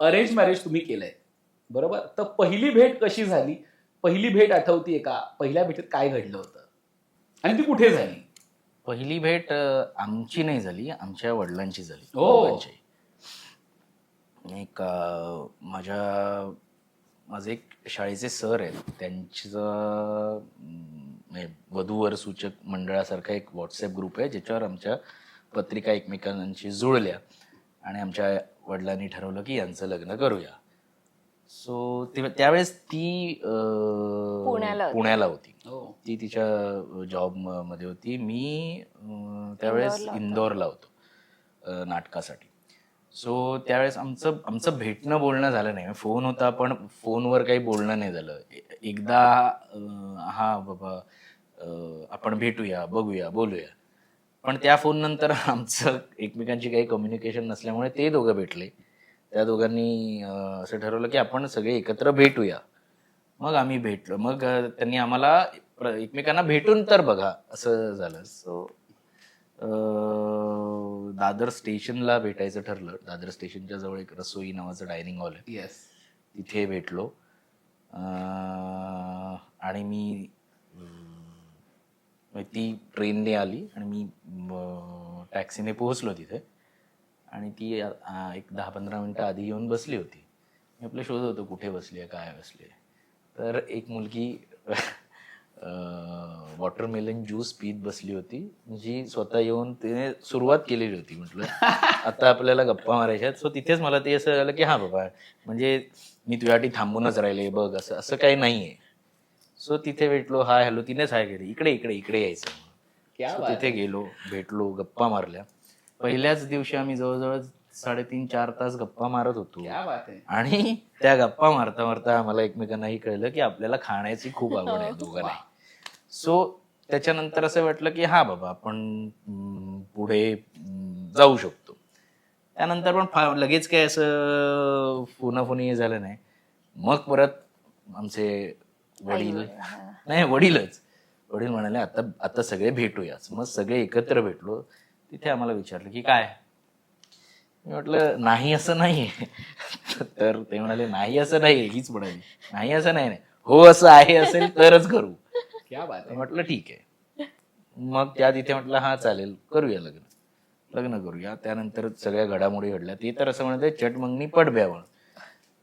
Arrange marriage तुम्ही केलंय. बरोबर? तर पहिली भेट कशी झाली? पहिली भेट आठवतीये का? पहिल्या भेटीत काय घडलं होतं? आणि ती कुठे झाली? पहिली भेट अ, आमची नाही झाली आमच्या वडिलांची झाली. दोघांची. एक अ, माझ्या माझे एक शाळेचे सर आहेत. त्यांचं अं, म्हणजे वधूवर सूचक मंडळासारखा एक व्हॉट्सअप ग्रुप आहे ज्याच्यावर आमच्या पत्रिका एकमेकांशी जुळल्या. आणि आमच्या वडिलांनी ठरवलं की यांचं लग्न करूया. सो ते त्यावेळेस ती अं, पुण्याला होती. पुण्याला होती. हो. ती तिच्या जॉबमध्ये होती. मी अं, त्यावेळेस इंदोरला होता. इंदोरला होतो अं, नाटकासाठी. सो त्यावेळेस आमचं आमचं भेटणं बोलणं झालं नाही. फोन होता पण फोनवर काही बोलणं नाही झालं. ए- एकदा अं, हा बाबा अं, आपण भेटूया बघूया बोलूया. पण त्या फोन नंतर आमचं एकमेकांची काही कम्युनिकेशन नसल्यामुळे ते दोघं भेटले. त्या दोघांनी असं ठरवलं की आपण सगळे एकत्र भेटूया. मग आम्ही भेटलो. मग त्यांनी आम्हाला प्र- एकमेकांना भेटून तर बघा असं झालं. सो दादर स्टेशनला भेटायचं ठरलं. दादर स्टेशनच्या जवळ एक रसोई नावाचं डायनिंग हॉल आहे. येस तिथे भेटलो. आणि मी मग ती ट्रेनने आली आणि मी टॅक्सीने पोहोचलो तिथे. आणि ती एक दहा पंधरा मिनटं आधी येऊन बसली होती. मी आपलं शोध होतो कुठे बसली आहे काय बसली आहे. तर एक मुलगी वॉटरमेलन ज्यूस पीत बसली होती जी स्वतः येऊन तिने सुरुवात केलेली होती. म्हटलं आता आपल्याला गप्पा मारायच्या सो तिथेच मला ते असं झालं की हा बाबा म्हणजे मी तुझ्यासाठी थांबूनच राहिले बघ असं असं काही नाही आहे सो तिथे भेटलो हाय हॅलो तिनेच हाय केली इकडे इकडे इकडे यायचं. So तिथे गेलो भेटलो गप्पा मारल्या. पहिल्याच दिवशी आम्ही जवळजवळ साडेतीन चार तास गप्पा मारत होतो. क्या बात आहे. आणि त्या गप्पा मारता मारता आम्हाला एकमेकांनाही कळलं की आपल्याला खाण्याची खूप आवड आहे दोघांना. सो त्याच्यानंतर असं वाटलं की हा बाबा आपण पुढे जाऊ शकतो. त्यानंतर पण फा लगेच काय असं फोनाफोनी झालं नाही. मग परत आमचे वडील. नाही वडीलच. वडील म्हणाले आता आता सगळे भेटूयाच मग सगळे एकत्र भेटलो. तिथे आम्हाला विचारलं की काय? मी म्हटलं नाही असं नाही तर ते म्हणाले नाही असं नाही हीच म्हणाली नाही असं नाही नाही. हो असं आहे असेल तरच करू. क्या बात तर आहे म्हटलं ठीक आहे. मग त्या तिथे म्हटलं हा चालेल करूया लग्न. लग्न करूया. त्यानंतर सगळ्या घडामोडी घडल्या. ते तर असं म्हणते चट मंगनी पट ब्यावण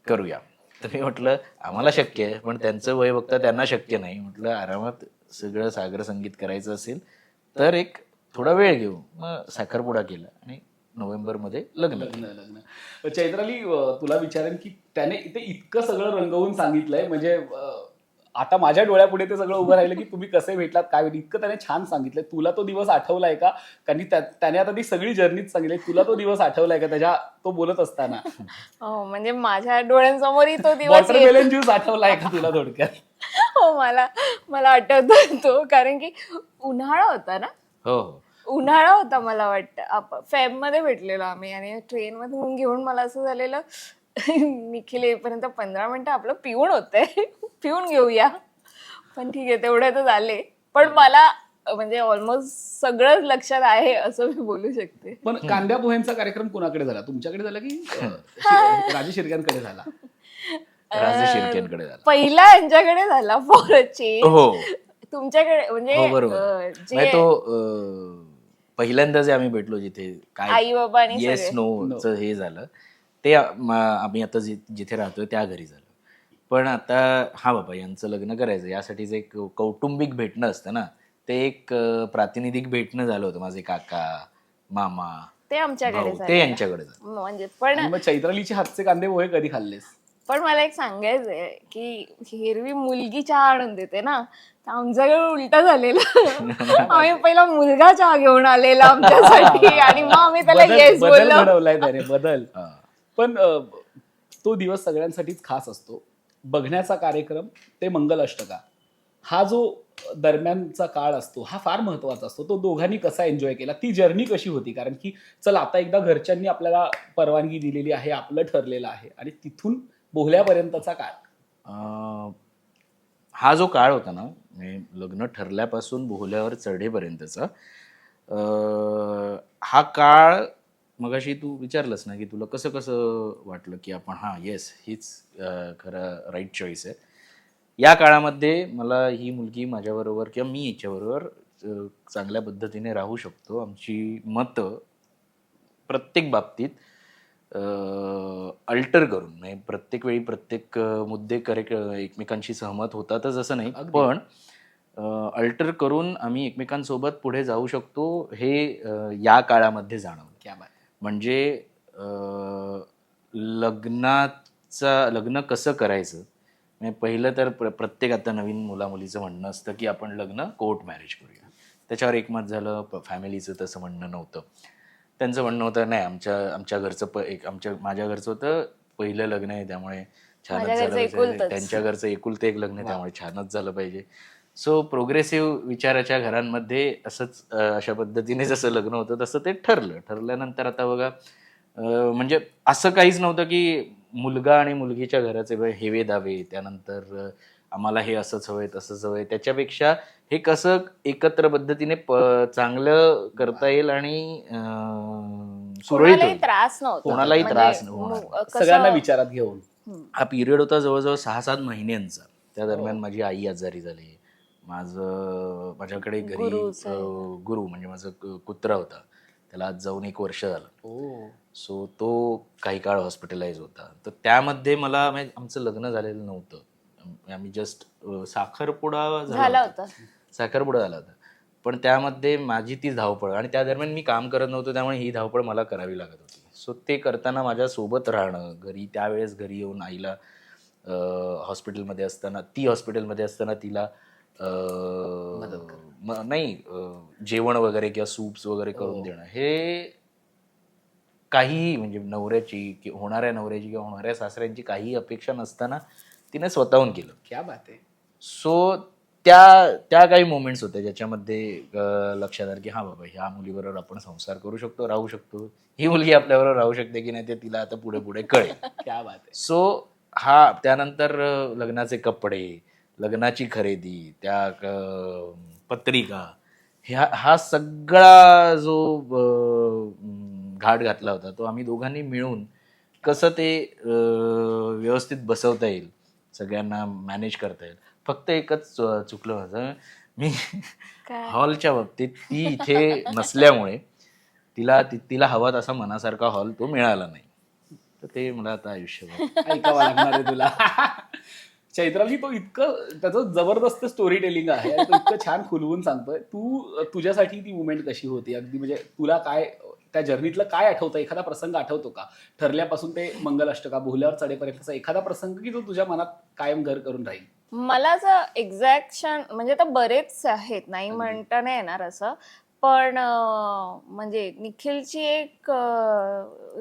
करूया. तर मी म्हटलं आम्हाला शक्य आहे पण त्यांचं वय बघता त्यांना शक्य नाही. म्हटलं आरामात सगळं सागर संगीत करायचं असेल तर एक थोडा वेळ घेऊ. मग साखरपुडा केला आणि नोव्हेंबरमध्ये लग्न लग्न लग्न. चैत्राली तुला विचारेन की त्याने इथे इतकं सगळं रंगवून सांगितलंय म्हणजे आता माझ्या डोळ्यापुढे ते सगळं उभं राहिलं की तुम्ही कसे भेटलात काय इतकं त्याने छान सांगितलंय तुला तो दिवस आठवलाय का? कारण त्याने आता ती सगळी जर्नीच सांगितली. तुला तो दिवस आठवलाय का? त्याच्या तो बोलत असताना. हो म्हणजे माझ्या डोळ्यांसमोरही तो दिवस. वॉटरमेलन ज्यूस आठवलाय का तुला थोडक्यात? हो मला मला आठवतो तो कारण की उन्हाळा होता ना? हो हो. उन्हाळा होता मला वाटतं. फेबमध्ये भेटलेलो आम्ही आणि ट्रेन मधून घेऊन मला असं झालेलं निखिल येईपर्यंत पंधरा मिनिटं आपलं पिऊन होतंय. पिऊन घेऊया. पण ठीक आहे तेवढे तर झाले. पण मला म्हणजे ऑलमोस्ट सगळंच लक्षात आहे असं मी बोलू शकते. पण कांद्या पोह्यांचा कार्यक्रम कुणाकडे झाला? तुमच्याकडे झाला की राजेश शिर्क्यांकडे झाला? राजे शिर्केंकडे झाला. पहिला यांच्याकडे झाला फॉर हो. तुमच्याकडे म्हणजे हो जे तो पहिल्यांदा जे आम्ही भेटलो जिथे काय आई बाबा आणि येस. नो हे झालं. ते आम्ही आता जिथे राहतोय त्या घरी झालं. पण आता हा बाबा यांचं लग्न करायचं यासाठीच एक कौटुंबिक भेटणं असतं ना ते एक प्रातिनिधिक भेटणं झालं होतं माझे काका मामा ते आमच्याकडे ते यांच्याकडे म्हणजे पण चैत्रालीचे हातचे कांदे पोहे कधी खाल्लेस? पण मला एक सांगायचंय की हिरवी मुलगी चहा आणून देते ना तर आमच्याकडे उलट झालेलं. आम्ही पहिला मुलगा चहा घेऊन आलेला आमच्यासाठी आणि मग आम्ही त्याला बदल येस बदल बोललो. बदल. हा. पण तो दिवस सगळ्यांसाठीच खास असतो. बघण्याचा कार्यक्रम ते मंगल अष्टका हा जो दरम्यानचा काळ असतो हा फार महत्त्वाचा असतो. तो दोघांनी कसा एन्जॉय केला ती जर्नी कशी होती? कारण की चला आता एकदा घरच्यांनी आपल्याला परवानगी दिलेली आहे आपलं ठरलेलं आहे आणि तिथून बोहल्यापर्यंतचा काळ. हा जो काळ होता ना म्हणजे लग्न ठरल्यापासून बोहल्यावर चढेपर्यंतचा हा काळ मगाशी तू विचारलंस ना की तुला कसं कसं वाटलं की आपण हां येस हीच खरं राईट चॉईस आहे. या काळामध्ये मला ही मुलगी माझ्याबरोबर किंवा मी हिच्याबरोबर अं, चांगल्या पद्धतीने राहू शकतो. आमची मतं प्रत्येक बाबतीत अल्टर करून म्हणजे प्रत्येक वेळी प्रत्येक मुद्दे करेक्ट एकमेकांशी सहमत होतातच असं नाही. पण अल्टर करून आम्ही एकमेकांसोबत पुढे जाऊ शकतो हे या काळामध्ये जाणवलं. म्हणजे अं, लग्नाचा लग्न कसं करायचं? म्हणजे पहिलं तर प्र प्रत्येक आता नवीन मुलामुलीचं म्हणणं असतं की आपण लग्न कोर्ट मॅरेज करूया. त्याच्यावर एकमत झालं प- फॅमिलीचं तसं म्हणणं नव्हतं. त्यांचं म्हणणं होतं नाही आमच्या आमच्या घरचं प एक आमच्या माझ्या घरचं होतं पहिलं लग्न आहे त्यामुळे छानच झालं. त्यांच्या घरचं एकुलतं एक लग्न आहे त्यामुळे छानच झालं पाहिजे. सो प्रोग्रेसिव्ह विचाराच्या घरांमध्ये असंच अशा पद्धतीने जसं लग्न होतं तसं ते ठरलं. ठरल्यानंतर आता बघा म्हणजे असं काहीच नव्हतं की मुलगा आणि मुलगीच्या घराचे हेवे दावे त्यानंतर आम्हाला हे असंच हवंय तसंच हवंय. त्याच्यापेक्षा हे कसं एकत्र पद्धतीने प चांगलं करता येईल आणि अं, सुरळीत त्रास नव्हता. कोणालाही म्हणजे त्रास सगळ्यांना विचारात घेऊन. हा पिरियड होता जवळजवळ सहा सात महिन्यांचा. त्या दरम्यान माझी आई आजारी झाली. माझं माझ्याकडे घरी गुरु म्हणजे माझं कुत्रा होता. त्याला आज जाऊन एक वर्ष झालं. सो तो काही काळ हॉस्पिटलाइज होता. तर त्यामध्ये मला म्हणजे आमचं लग्न झालेलं नव्हतं. आम- आम्ही जस्ट साखरपुडा झाला होता. साखरपुडा झाला होता. पण त्यामध्ये माझी ती धावपळ आणि त्या दरम्यान मी काम करत नव्हतो त्यामुळे ही धावपळ मला करावी लागत होती. सो ते करताना माझ्या सोबत राहणं घरी त्यावेळेस घरी येऊन आईला हॉस्पिटलमध्ये असताना ती हॉस्पिटलमध्ये असताना तिला अं, नाही अं, जेवण वगैरे किंवा सूप्स वगैरे करून देणं. हे काहीही म्हणजे नवऱ्याची कि होणाऱ्या नवऱ्याची किंवा होणाऱ्या सासऱ्यांची काही अपेक्षा नसताना तिने स्वतःहून केलं. क्या बात आहे. सो त्या त्या काही मोमेंट्स होत्या ज्याच्यामध्ये अं, लक्षात आलं की हा बाबा ह्या मुलीबरोबर आपण संसार करू शकतो राहू शकतो. ही मुलगी आपल्याबरोबर राहू शकते की नाही ते तिला आता पुढे पुढे कळेल. क्या बात आहे. सो हा त्यानंतर अं, लग्नाचे कपडे लग्नाची खरेदी त्या पत्रिका ह्या हा सगळा जो घाट घातला होता तो आम्ही दोघांनी मिळून कसं ते व्यवस्थित बसवता येईल सगळ्यांना मॅनेज करता येईल. फक्त एकच चुकलं माझं. मी हॉलच्या बाबतीत ती इथे नसल्यामुळे तिला तिला हवा तसा मनासारखा हॉल तो मिळाला नाही. तर ते मला आता आयुष्यभर ऐकावं लागणार आहे तुला. चैत्राली तो इतकं त्याचं जबरदस्त स्टोरी टेलिंग आहे आणि तो इतकं छान खुलवून सांगतोय. तू तुझ्यासाठी ती मुवमेंट कशी होती? अगदी म्हणजे तुला काय त्या जर्नीतलं काय आठवतं? एखादा प्रसंग आठवतो का? ठरल्यापासून ते मंगल अष्टका बोहल्यावर चढेपर्यंतचा एखादा प्रसंग की तो तुझ्या मनात कायम घर करून राहील? मला असं एक्झॅक्ट क्षण म्हणजे आता बरेच आहेत नाही म्हणता नाही येणार असं. पण म्हणजे निखिलची एक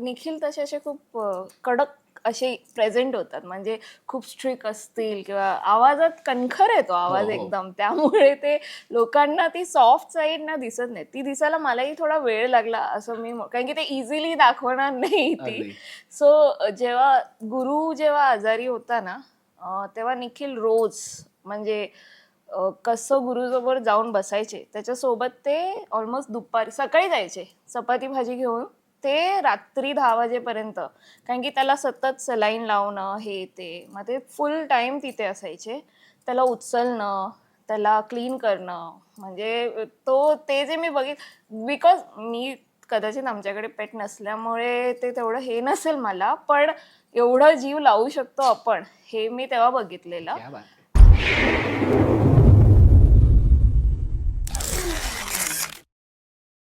निखिल तसे असे खूप कडक असे प्रेझेंट होतात. म्हणजे खूप स्ट्रिक असतील किंवा आवाजात कणखर येतो आवाज हो, हो. एकदम. त्यामुळे ते लोकांना ती सॉफ्ट साईड ना दिसत नाही ती दिसायला मलाही थोडा वेळ लागला असं मी कारण की ते इझिली दाखवणार नाही ती. सो जेव्हा गुरु जेव्हा आजारी होता ना तेव्हा निखिल रोज म्हणजे कसं गुरुजवळ जाऊन बसायचे त्याच्यासोबत ते ऑलमोस्ट दुपारी सकाळी जायचे. चपाती भाजी घेऊन ते रात्री दहा वाजेपर्यंत. कारण की त्याला सतत सलाईन लावणं हे ते. मग ते फुल टाईम तिथे असायचे. त्याला उचलणं त्याला क्लीन करणं. म्हणजे तो ते जे मी बघित बिकॉज मी कदाचित आमच्याकडे पेट नसल्यामुळे ते तेवढं हे नसेल मला पण एवढं जीव लावू शकतो आपण हे मी तेव्हा बघितलेलं.